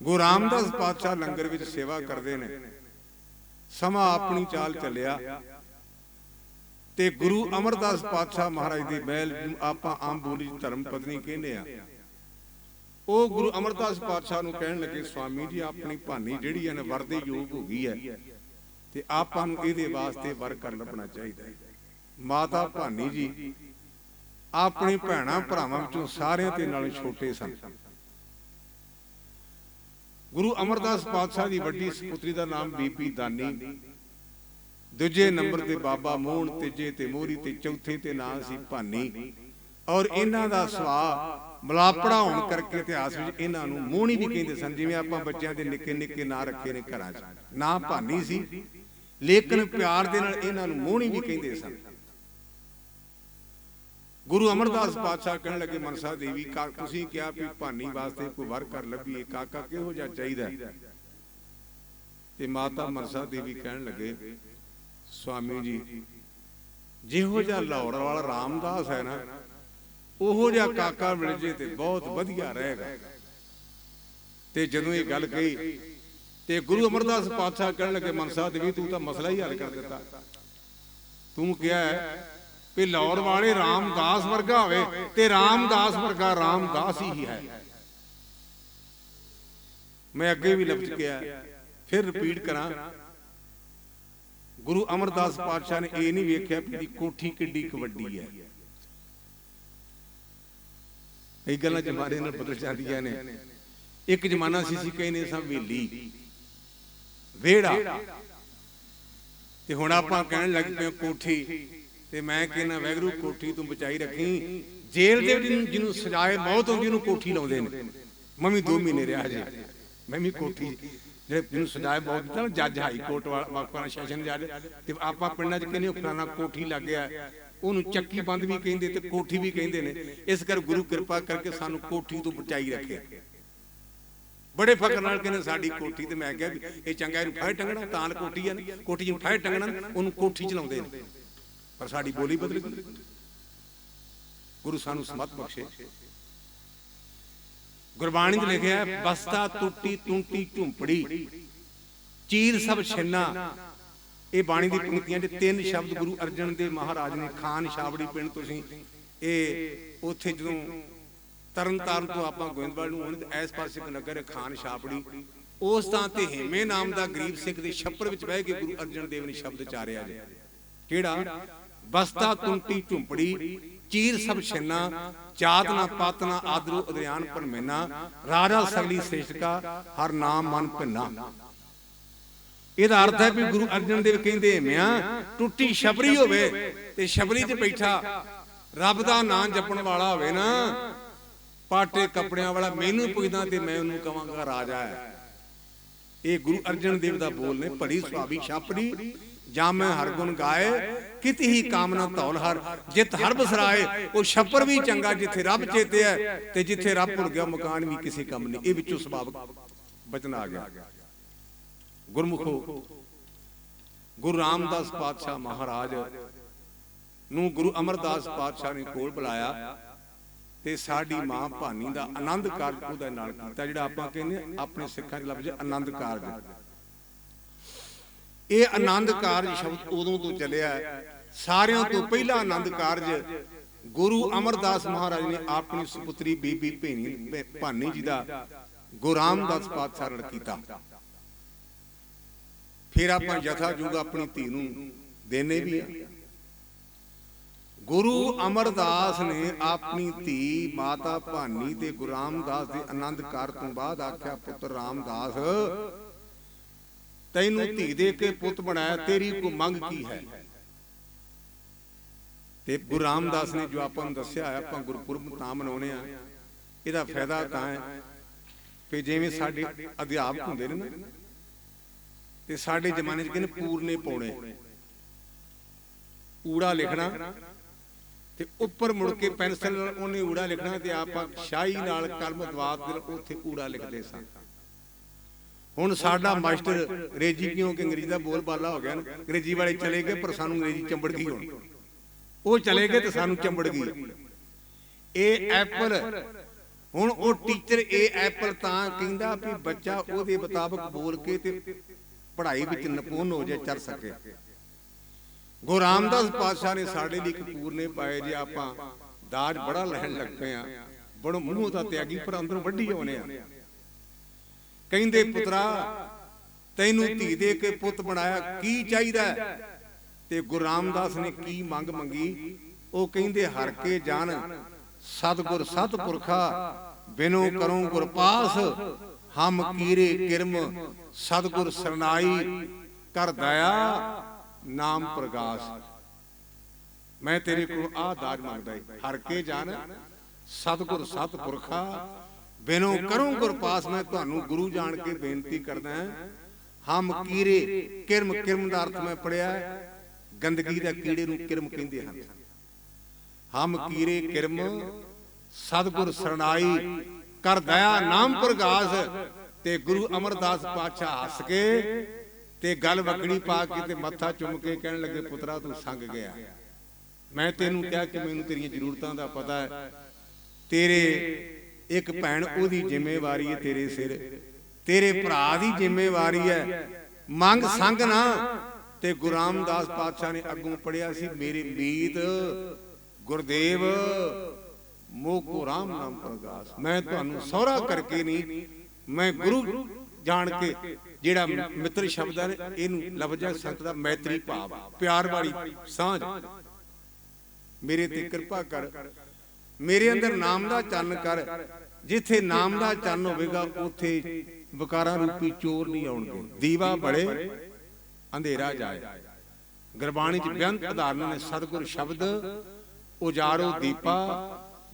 ਗੁਰੂ ਰਾਮਦਾਸ ਪਾਤਸ਼ਾਹ ਲੰਗਰ ਵਿੱਚ ਸੇਵਾ ਕਰਦੇ ਨੇ। ਸਮਾਂ ਆਪਣੀ ਚਾਲ ਚੱਲਿਆ। ਤੇ ਗੁਰੂ ਅਮਰਦਾਸ ਪਾਤਸ਼ਾਹ ਮਹਾਰਾਜ ਦੀ ਮਹਿਲ ਆਪਾਂ ਆਮ ਬੋਲੀ ਧਰਮ ਪਤਨੀ ਕਹਿੰਦੇ ਆ। ਉਹ ਗੁਰੂ ਅਮਰਦਾਸ ਪਾਤਸ਼ਾਹ ਨੂੰ ਕਹਿਣ ਲੱਗੇ ਸਵਾਮੀ ਜੀ ਆਪਣੀ ਭਾਨੀ ਜਿਹੜੀ ਹੈ ਨਾ ਵਰ ਦੇ ਯੋਗ ਹੋ ਗਈ ਹੈ ਤੇ ਆਪਾਂ ਨੂੰ ਇਹਦੇ ਵਾਸਤੇ ਵਰ ਕਰ ਲੱਭਣਾ ਚਾਹੀਦਾ ਹੈ। ਮਾਤਾ ਭਾਨੀ ਜੀ ਆਪਣੇ ਭੈਣਾਂ ਭਰਾਵਾਂ ਵਿੱਚੋਂ ਸਾਰਿਆਂ ਤੇ ਨਾਲੋਂ ਛੋਟੇ ਸਨ। ਗੁਰੂ ਅਮਰਦਾਸ ਪਾਤਸ਼ਾਹ ਦੀ ਵੱਡੀ ਸੁਪੁੱਤਰੀ ਦਾ ਨਾਮ ਬੀਬੀ ਦਾਨੀ। ਦੂਜੇ ਨੰਬਰ ਤੇ ਬਾਬਾ ਮੋਹਣ ਤੀਜੇ ਤੇ ਮੋਹਰੀ, ਤੇ ਚੌਥੇ ਤੇ ਨਾਂ ਸੀ ਭਾਨੀ। ਔਰ ਇਹਨਾਂ ਦਾ ਸੁਭਾਅ ਮਲਾਪੜਾ ਹੋਣ ਕਰਕੇ ਇਤਿਹਾਸ ਵਿੱਚ ਇਹਨਾਂ ਨੂੰ ਮੋਹਣੀ ਵੀ ਕਹਿੰਦੇ ਸਨ, ਜਿਵੇਂ ਆਪਾਂ ਬੱਚਿਆਂ ਦੇ ਨਿੱਕੇ ਨਿੱਕੇ ਨਾਂ ਰੱਖੇ ਨੇ ਘਰਾਂ 'ਚ। ਨਾਂ ਭਾਨੀ ਸੀ। ਲੇਕਿਨ ਪਿਆਰ ਦੇ ਨਾਲ ਇਹਨਾਂ ਨੂੰ ਮੋਹਣੀ ਵੀ ਕਹਿੰਦੇ ਸਨ। ਗੁਰੂ ਅਮਰਦਾਸ ਪਾਤਸ਼ਾਹ ਕਹਿਣ ਲੱਗੇ ਮਨਸਾ ਦੇਵੀ ਤੁਸੀਂ ਕਿਹਾ ਵੀ ਭਾਨੀ ਵਾਸਤੇ ਕੋਈ ਵਰ ਕਰ ਲੱਭੀਏ, ਕਾਕਾ ਕਿਹੋ ਜਿਹਾ ਚਾਹੀਦਾ? ਤੇ ਮਾਤਾ ਮਨਸਾ ਦੇਵੀ ਕਹਿਣ ਲੱਗੇ, ਸਵਾਮੀ ਜੀ, ਜਿਹੋ ਜਿਹਾ ਲਾਹੌਰ ਵਾਲਾ ਰਾਮਦਾਸ ਹੈ ਨਾ, ਉਹੋ ਜਿਹਾ ਕਾਕਾ ਮਿਲ ਜੇ ਤੇ ਬਹੁਤ ਵਧੀਆ ਰਹੇਗਾ। ਤੇ ਜਦੋਂ ਇਹ ਗੱਲ ਕਹੀ, ਤੇ ਗੁਰੂ ਅਮਰਦਾਸ ਪਾਤਸ਼ਾਹ ਕਹਿਣ ਲੱਗੇ ਮਨਸਾ ਦੇਵੀ, ਤੂੰ ਤਾਂ ਮਸਲਾ ਹੀ ਹੱਲ ਕਰ ਦਿੱਤਾ। ਤੂੰ ਕਿਹਾ ਵੀ ਲਾਹੌਰ ਵਾਲੇ ਰਾਮਦਾਸ ਵਰਗਾ ਹੋਵੇ ਤੇ ਰਾਮਦਾਸ ਵਰਗਾ ਰਾਮਦਾਸ ਹੀ ਹੈ। ਮੈਂ ਅੱਗੇ ਵੀ ਲਫ਼ਜ਼ ਕਿਹਾ ਫਿਰ ਰਿਪੀਟ ਕਰਾਂ। ਗੁਰੂ ਅਮਰਦਾਸ ਪਾਤਸ਼ਾਹ ਨੇ ਇਹ ਨਹੀਂ ਵੇਖਿਆ ਇਹਦੀ ਕੋਠੀ ਕਿੱਡੀ ਕੁ ਵੱਡੀ ਹੈ। ਇਹ ਗੱਲਾਂ ਜਮਾਨੇ ਨਾਲ ਬਦਲ ਜਾਂਦੀਆਂ ਨੇ। ਇੱਕ ਜ਼ਮਾਨਾ ਸੀ ਸੀ ਕਹਿੰਦੇ ਸਾਂ ਵੇਲੀ। ਵਿਹੜਾ। ਤੇ ਹੁਣ ਆਪਾਂ ਕਹਿਣ ਲੱਗ ਪਏ ਕੋਠੀ। ਤੇ ਮੈਂ ਕਹਿੰਦਾ, ਵੈਗਰੂ, ਕੋਠੀ ਤੂੰ ਬਚਾਈ ਰੱਖੀ। ਜੇਲ੍ਹ ਦੇ ਵਿੱਚ ਜਿਹਨੂੰ ਸਜ਼ਾਏ ਮੌਤ ਹੁੰਦੀ, ਉਹਨੂੰ ਕੋਠੀ ਲਾਉਂਦੇ ਨੇ। ਮੈਂ ਵੀ 2 ਮਹੀਨੇ ਰਿਹਾ ਜੀ ਮੈਂ ਵੀ ਕੋਠੀ ਜਿਹੜੇ ਜਿਹਨੂੰ ਸਜ਼ਾਏ ਮੌਤ ਦਿੱਤਾ ਨਾ, ਜੱਜ ਹਾਈ ਕੋਰਟ ਵਾਲਾ ਸੈਸ਼ਨ ਜੱਜ ਤੇ ਆਪਾਂ ਪਿੰਡਾਂ 'ਚ ਕਹਿੰਦੇ ਫਲਾਣਾ ਕੋਠੀ ਲੱਗ ਗਿਆ। ਉਹਨੂੰ ਚੱਕੀ ਬੰਦ ਵੀ ਕਹਿੰਦੇ ਤੇ ਕੋਠੀ ਵੀ ਕਹਿੰਦੇ ਨੇ। ਇਸ ਕਰ ਗੁਰੂ ਕਿਰਪਾ ਕਰਕੇ ਸਾਨੂੰ ਕੋਠੀ ਤੋਂ ਬਚਾਈ ਰੱਖਿਆ। ਬੜੇ ਫਕਰ ਨਾਲ ਕਹਿੰਦੇ, ਸਾਡੀ ਕੋਠੀ ਤੇ ਮੈਂ ਕਿਹਾ ਵੀ ਇਹ ਚੰਗਾ ਇਹਨੂੰ ਫਾਇਰ ਟੰਗਣਾ ਤਾਂ ਕੋਠੀ ਆ ਨਾ। ਕੋਠੀ ਨੂੰ ਫਾਇਰ ਟੰਗਣਾ ਉਹਨੂੰ ਕੋਠੀ ਚਲਾਉਂਦੇ ਨੇ। ਪਰ ਸਾਡੀ ਬੋਲੀ ਬਦਲ ਗਈ। ਗੁਰੂ ਸਾਨੂੰ ਸਮਤ ਬਖਸ਼ੇ। ਗੁਰਬਾਣੀ 'ਚ ਲਿਖਿਆ ਹੈ, ਬਸਤਾ ਟੁੱਟੀ ਟੁੰਟੀ ਝੁੰਪੜੀ। ਚੀਰ ਸਭ ਛਿੰਨਾ। ਇਹ ਬਾਣੀ ਦੀ ਪੰਕਤੀਆਂ 'ਚ ਤਿੰਨ ਸ਼ਬਦ ਗੁਰੂ ਅਰਜਨ ਦੇਵ ਮਹਾਰਾਜ ਨੇ ਖਾਨ ਛਾਵੜੀ ਪਿੰਡ ਤੁਸੀਂ ਇਹ ਉੱਥੇ ਜਦੋਂ ਤਰਨ ਤਾਰਨ ਤੋਂ ਆਪਾਂ ਗੋਇੰਦਵਾਲ ਨੂੰ ਹੁਣ ਇਸ ਪਾਸੇ ਇੱਕ ਨਗਰ ਹੈ ਖਾਨ ਛਾਪੜੀ ਉਸ ਥਾਂ ਤੇ ਹੇਮੇ ਨਾਮ ਦਾ ਗਰੀਬ ਸਿੰਘ ਦੇ ਛੱਪਰ ਵਿੱਚ ਬਹਿ ਕੇ ਗੁਰੂ ਅਰਜਨ ਦੇਵ ਨੇ ਸ਼ਬਦ ਚਾਰਿਆ ਜੀ। ਕਿਹੜਾ? ਬਸਤਾ ਤੁੰਟੀ ਝੁੰਪੜੀ, ਚੀਰ ਸਭ ਛਿੰਨਾ ਚਾਤ ਨਾ ਪਤ ਆਦਰੂ ਅਦਿਆਨ ਪਰਮੇਨਾ, ਰਾਜਾ ਸਗਲੀ ਸ੍ਰੇਸ਼ਟਕਾ ਹਰ ਨਾਮ ਮਨ ਭਿੰਨਾ। ਇਹਦਾ ਅਰਥ ਹੈ ਵੀ ਗੁਰੂ ਅਰਜਨ ਦੇਵ ਕਹਿੰਦੇ ਮਿਆ ਟੁੱਟੀ ਛਪਰੀ ਹੋਵੇ ਤੇ ਸ਼ਬਰੀ 'ਚ ਬੈਠਾ, ਰੱਬ ਦਾ ਨਾਮ ਜਪਣ ਵਾਲਾ ਹੋਵੇ ਨਾ, ਪਾਟੇ ਕੱਪੜਿਆਂ ਵਾਲਾ, ਮੈਨੂੰ ਪੁੱਛਦਾ ਤੇ ਮੈਂ ਉਹਨੂੰ ਕਵਾਂਗਾ ਰਾਜਾ ਹੈ। ਇਹ ਗੁਰੂ ਅਰਜਨ ਦੇਵ ਦਾ ਬੋਲ ਨੇ, ਭਰੀ ਸੁਭਾਵੀ ਛਾਪੜੀ ਜਾਂ ਮੈਂ ਹਰ ਗੁਣ ਗਾਏ, ਕਿਤ ਹੀ ਕਾਮਨਾ ਧੌਲ ਹਰ। ਜਿਤ ਹਰ ਬਸਰਾਏ, ਉਹ ਛੱਪਰ ਵੀ ਚੰਗਾ ਜਿੱਥੇ ਰੱਬ ਚੇਤੇ ਹੈ ਤੇ ਜਿੱਥੇ ਰੱਬ ਭੁੱਲ ਗਿਆ, ਮਕਾਨ ਵੀ ਕਿਸੇ ਕੰਮ ਨਹੀਂ। ਇਹ ਵਿੱਚੋਂ ਸੁਭਾਵਕ ਬਚਨ ਆ ਗਿਆ। ਗੁਰਮੁਖੋ, ਗੁਰੂ ਰਾਮਦਾਸ ਪਾਤਸ਼ਾਹ ਮਹਾਰਾਜ ਨੂੰ ਗੁਰੂ ਅਮਰਦਾਸ ਪਾਤਸ਼ਾਹ ਨੇ ਕੋਲ ਬੁਲਾਇਆ ਤੇ ਸਾਡੀ ਮਾਂ ਭਾਨੀ ਦਾ ਆਨੰਦ ਕਾਰਜ ਉਹਦੇ ਨਾਲ ਕੀਤਾ, ਜਿਹੜਾ ਆਪਾਂ ਕਹਿੰਦੇ ਆਪਣੇ ਸਿੱਖਾਂ 'ਚ ਲਫ਼ਜ਼ ਆਨੰਦ ਕਾਰਜ। ਇਹ ਆਨੰਦ ਕਾਰਜ ਸ਼ਬਦ ਉਦੋਂ ਤੋਂ ਚੱਲਿਆ ਸਾਰਿਆਂ ਤੋਂ ਪਹਿਲਾ ਆਨੰਦ ਕਾਰਜ ਗੁਰੂ ਅਮਰਦਾਸ ਮਹਾਰਾਜ ਨੇ ਆਪਣੀ ਸੁਪੁੱਤਰੀ ਬੀਬੀ ਭੇਣੀ ਭਾਨੀ ਜੀ ਦਾ ਗੁਰੂ ਪਾਤਸ਼ਾਹ ਨਾਲ ਕੀਤਾ। ਫਿਰ ਆਪਾਂ ਯਥਾ ਜੁਗ ਆਪਣੀ ਧੀ ਨੂੰ ਦੇਨੇ ਵੀ ਆ। ਗੁਰੂ ਅਮਰਦਾਸ ਨੇ ਆਪਣੀ ਧੀ, ਮਾਤਾ, ਭਾਨੀ ਤੇ ਗੁਰੂ ਰਾਮਦਾਸ ਦੇ ਆਨੰਦ ਕਾਰ ਤੋਂ ਬਾਅਦ ਆਖਿਆ, ਪੁੱਤਰ ਰਾਮਦਾਸ ਤੈਨੂੰ ਧੀ ਦੇ ਕੇ ਪੁੱਤ ਬਣਾਇਆ ਤੇਰੀ ਕੋ ਮੰਗ ਕੀ ਹੈ? ਤੇ ਗੁਰੂ ਰਾਮਦਾਸ ਨੇ ਜੋ ਆਪਾਂ ਨੂੰ ਦੱਸਿਆ ਹੈ ਆਪਾਂ ਗੁਰਪੁਰਬ ਤਾਂ ਮਨਾਉਨੇ ਆ ਇਹਦਾ ਫਾਇਦਾ ਤਾਂ ਹੈ ਕਿ ਜਿਵੇਂ ਸਾਡੇ ਅਧਿਆਪਕ ਹੁੰਦੇ ਨੇ ਨਾ ਤੇ ਸਾਡੇ ਜ਼ਮਾਨੇ 'ਚ ਕਹਿੰਦੇ ਪੂਰਨੇ ਪਾਉਣੇ? ਊੜਾ ਲਿਖਣਾ ਤੇ ਉੱਪਰ ਮੁੜ ਕੇ ਪੈਨਸਲ ਨਾਲ ਉਹਨੇ ਊੜਾ ਲਿਖਣਾ ਤੇ ਆਪਾਂ ਸ਼ਾਹੀ ਨਾਲ ਕਲਮ ਦਵਾਤ ਦੇ ਉੱਥੇ ਊੜਾ ਲਿਖਦੇ ਸਾਂ। ਹੁਣ ਸਾਡਾ ਮਾਸਟਰ ਅੰਗਰੇਜ਼ੀ ਕਿਉਂ ਕਿ ਅੰਗਰੇਜ਼ੀ ਦਾ ਬੋਲ ਬਾਲਾ ਹੋ ਗਿਆ ਨਾ? ਅੰਗਰੇਜ਼ੀ ਵਾਲੇ ਚਲੇ ਗਏ ਪਰ ਸਾਨੂੰ ਅੰਗਰੇਜ਼ੀ ਚੰਬੜ ਗਈ ਹੁਣ। ਉਹ ਚਲੇ ਗਏ ਤੇ ਸਾਨੂੰ ਚੰਬੜ ਗਈ। ਇਹ ਐਪਲ ਹੁਣ ਉਹ ਟੀਚਰ ਇਹ ਐਪਲ ਤਾਂ ਕਹਿੰਦਾ ਵੀ ਬੱਚਾ ਉਹਦੇ ਮੁਤਾਬਕ ਬੋਲ ਕੇ ਤੇ ਪੜ੍ਹਾਈ ਵਿੱਚ ਨਿਪੁੰਨ ਹੋ ਜਾਏ ਚੜ ਸਕੇ। ਗੁਰੂ ਰਾਮਦਾਸ ਪਾਤਸ਼ਾਹ ਨੇ ਸਾਡੇ ਲਈ ਇੱਕ ਪੂਰਨੇ ਪਾਏ ਜੇ ਆਪਾਂ ਦਾਜ ਬੜਾ ਲੈਣ ਲੱਗ ਪਏ ਆ। ਬੜਾ ਮੂੰਹੋਂ ਤਾਂ ਤਿਆਗੀ ਪਰ ਅੰਦਰੋਂ ਵੱਡੀ ਆਉਨੇ ਆ। ਕਹਿੰਦੇ ਪੁੱਤਰਾ ਤੈਨੂੰ ਧੀ ਦੇ ਕੇ ਪੁੱਤ ਬਣਾਇਆ ਕੀ ਚਾਹੀਦਾ? ਤੇ ਗੁਰੂ ਰਾਮਦਾਸ ਨੇ ਕੀ ਮੰਗ ਮੰਗੀ? ਉਹ ਕਹਿੰਦੇ ਹਰ ਕੇ ਜਾਣ ਸਤਗੁਰ ਸਤਪੁਰਖਾ ਬਿਨੋ ਕਰੂੰ ਗੁਰ ਪਾਸ ਹਮ ਕੀਰੇ ਕਿਰਮ ਸਤਗੁਰ ਸਰਨਾਈ ਕਰ ਦਇਆ ਨਾਮ ਪ੍ਰਗਾਸ। ਮੈਂ ਤੇਰੇ ਕੋਲ ਆਹ ਦਾਜ ਮੰਗਦਾ ਹਰ ਕੇ ਜਾਣ ਸਤਗੁਰ ਸਤਪੁਰਖਾ ਬਿਨੋ ਕਰੂੰ ਗੁਰ ਪਾਸ ਮੈਂ ਤੁਹਾਨੂੰ ਗੁਰੂ ਜਾਣ ਕੇ ਬੇਨਤੀ ਕਰਦਾ ਹਾਂ। ਹਮ ਕੀਰੇ ਕਿਰਮ ਕਿਰਮ ਦਾ ਅਰਥ ਮੈਂ ਪੜਿਆ ਗੰਦਗੀ ਦਾ ਕੀੜੇ ਨੂੰ ਕਿਰਮ ਕਹਿੰਦੇ ਹਨ। ਹਮ ਕੀਰੇ ਕਿਰਮ ਸਤਗੁਰ ਸਰਣਾਈ ਕਰ ਦਇਆ ਨਾਮ ਪ੍ਰਗਾਸ ਤੇ ਗੁਰੂ ਅਮਰਦਾਸ ਪਾਤਸ਼ਾਹ ਹੱਸ ਕੇ ਤੇ ਗੱਲ ਵਕੜੀ ਪਾ ਕੇ ਤੇ ਮੱਥਾ ਚੁੰਮ ਕੇ ਕਹਿਣ ਲੱਗੇ ਪੁੱਤਰਾ ਤੂੰ ਸੰਗ ਗਿਆ। ਮੈਂ ਤੈਨੂੰ ਕਿਹਾ ਕਿ ਮੈਨੂੰ ਤੇਰੀਆਂ ਜ਼ਰੂਰਤਾਂ ਦਾ ਪਤਾ ਹੈ। ਤੇਰੇ ਇੱਕ ਭੈਣ ਉਹਦੀ ਜ਼ਿੰਮੇਵਾਰੀ ਹੈ ਤੇਰੇ ਸਿਰ। ਤੇਰੇ ਭਰਾ ਦੀ ਜ਼ਿੰਮੇਵਾਰੀ ਹੈ। ਮੰਗ ਸੰਗ ਨਾ। ਤੇ ਗੁਰੂ ਰਾਮਦਾਸ ਪਾਤਸ਼ਾਹ ਨੇ ਅੱਗੋਂ ਪੜਿਆ ਸੀ ਮੇਰੇ ਮੀਤ ਗੁਰਦੇਵ ਮੋਕੋ ਰਾਮ ਨਾਮ ਪ੍ਰਗਾਸ। ਮੈਂ ਤੁਹਾਨੂੰ ਸਹੁਰਾ ਕਰਕੇ ਨਹੀਂ ਮੈਂ ਗੁਰੂ ਜਾਣ ਕੇ ਜਿਹੜਾ ਮਿੱਤਰ ਸ਼ਬਦ ਹੈ ਇਹਨੂੰ ਲਫ਼ਜ਼ਾਂ ਸੰਤ ਦਾ ਮੈਤਰੀ ਭਾਵ। ਪਿਆਰ ਵਾਲੀ ਸਾਂਝ। ਮੇਰੇ ਤੇ ਕਿਰਪਾ ਕਰ। ਮੇਰੇ ਅੰਦਰ ਨਾਮ ਦਾ ਚੰਨ ਕਰ। ਜਿੱਥੇ ਨਾਮ ਦਾ ਚੰਨ ਹੋਵੇਗਾ, ਉੱਥੇ ਵਿਕਾਰਾਂ ਰੂਪੀ ਚੋਰ ਨਹੀਂ ਆਉਣਗੇ। ਦੀਵਾ ਬੜੇ, ਅੰਧੇਰਾ ਜਾਏ। ਗੁਰਬਾਣੀ ਚ ਬੇਅੰਤ ਉਦਾਹਰਨ ਨੇ, ਸਤਿਗੁਰ ਸ਼ਬਦ ਉਜਾਰੋ ਦੀਪਾ,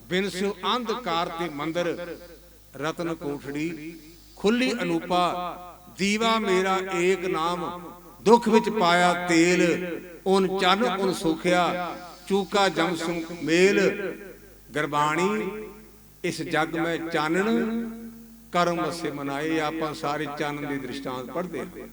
ਬਿਨ ਅੰਧਕਾਰ ਤੇ ਮੰਦਰ, ਰਤਨ ਕੋਠੜੀ, ਖੁੱਲੀ ਅਨੂਪਾ, ਦੀਵਾ ਮੇਰਾ ਏਕ ਨਾਮ, ਦੁੱਖ ਵਿੱਚ ਪਾਇਆ ਤੇਲ, ਉਨ ਚੰਨ ਉਨ ਸੁਖਿਆ, ਚੂਕਾ ਜਮ ਸੁ ਮੇਲ ਗੁਰਬਾਣੀ, ਇਸ ਜਗ ਮੈਂ ਚਾਨਣ, ਕਰਮ ਵਸੇ ਮਨਾਏ, ਆਪਾਂ ਸਾਰੇ ਚਾਨਣ ਦੇ ਦ੍ਰਿਸ਼ਟਾਂਤ ਪੜ੍ਹਦੇ ਹਾਂ।